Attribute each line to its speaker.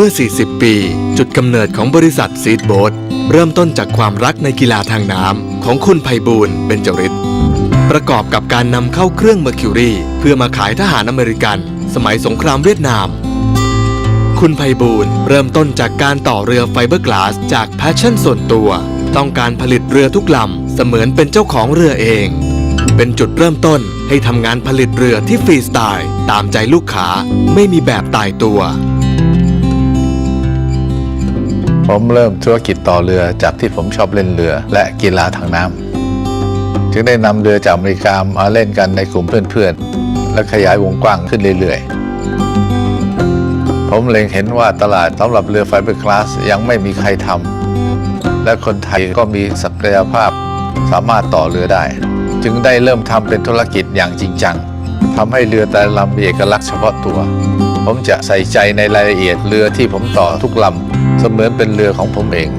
Speaker 1: มื่อ 40 ปี จุดกำเนิดของบริษัทซีดโบ๊ทเริ่มต้นจากความรักในกีฬาทางน้ำของคุณไพบูลย์เบญจริตประกอบกับการนำเข้าเครื่องเมอร์คิวรีเพื่อมาขายทหารอเมริกัน สมัยสงครามเวียดนาม คุณไพบูลย์เริ่มต้นจากการต่อเรือไฟเบอร์กลาสจากแพชชั่นส่วนตัว ต้องการผลิตเรือทุกลำเสมือนเป็นเจ้าของเรือเอง เป็นจุดเริ่มต้นให้ทำงานผลิตเรือที่ฟรีสไตล์ ตามใจลูกค้าไม่มีแบบตายตัว
Speaker 2: ผมเริ่มธุรกิจต่อเรือจากที่ผมชอบเล่นเรือ และกีฬาทางน้ำจึงได้นำเรือจากอเมริกามาเล่นกันในกลุ่มเพื่อนๆ และขยายวงกว้างขึ้นเรื่อยๆ ผมเล็งเห็นว่าตลาดสำหรับเรือไฟเบอร์คลาสยังไม่มีใครทำและคนไทยก็มีศักยภาพสามารถต่อเรือได้ จึงได้เริ่มทำเป็นธุรกิจอย่างจริงจังทำให้เรือแต่ละลำมีเอกลักษณ์เฉพาะตัว ผมจะใส่ใจในรายละเอียดเรือที่ผมต่อทุกลำ มือนเป็นเรือของผมเอง